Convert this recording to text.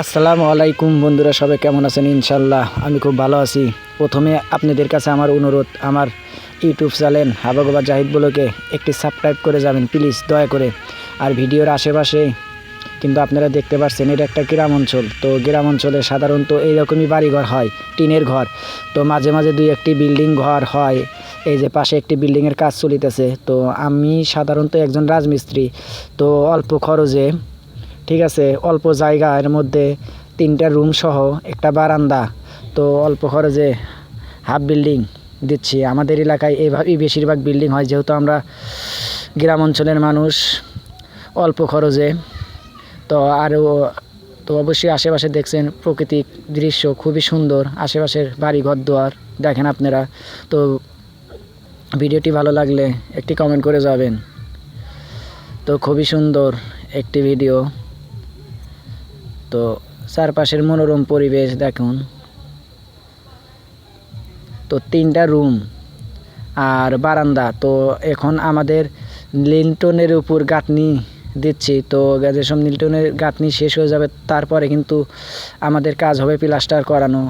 আসসালামু আলাইকুম বন্ধুরা, সবাই কেমন আছেন? ইনশাল্লাহ আমি খুব ভালো আছি। প্রথমে আপনাদের কাছে আমার অনুরোধ, আমার ইউটিউব চ্যানেল হাবাগোবা জাহিদ বলোকে একটি সাবস্ক্রাইব করে যাবেন, প্লিজ দয়া করে। আর ভিডিওর আশেপাশে কিন্তু আপনারা দেখতে পাচ্ছেন এটা একটা গ্রাম অঞ্চল। তো গ্রাম অঞ্চলে সাধারণত এইরকমই বাড়িঘর হয়, টিনের ঘর। তো মাঝে মাঝে দুই একটি বিল্ডিং ঘর হয়, এই যে পাশে একটি বিল্ডিংয়ের কাজ চলিতেছে। তো আমি সাধারণত একজন রাজমিস্ত্রি। তো অল্প খরচে ঠিক আছে, অল্প জায়গার মধ্যে তিনটা রুম সহ একটা বারান্দা। তো অল্প খরচে হাফ বিল্ডিং দিচ্ছি। আমাদের এলাকায় এইভাবেই বেশিরভাগ বিল্ডিং হয়, যেহেতু আমরা গ্রাম অঞ্চলের মানুষ, অল্প খরচে। তো আরও তো অবশ্যই আশেপাশে দেখছেন প্রকৃতিক দৃশ্য, খুবই সুন্দর। আশেপাশের বাড়ি ঘর দুয়ার, দেখেন আপনারা। তো ভিডিওটি ভালো লাগলে একটি কমেন্ট করে যাবেন। তো খুবই সুন্দর একটি ভিডিও তো চারপাশের মনোরম পরিবেশ দেখুন। তো তিনটা রুম আর বারান্দা। তো এখন আমাদের লিন্টনের উপর গাঁথনি দিচ্ছি। তো যেসব লিন্টনের গাঁথনি শেষ হয়ে যাবে। তারপরে কিন্তু আমাদের কাজ হবে প্লাস্টার করানো।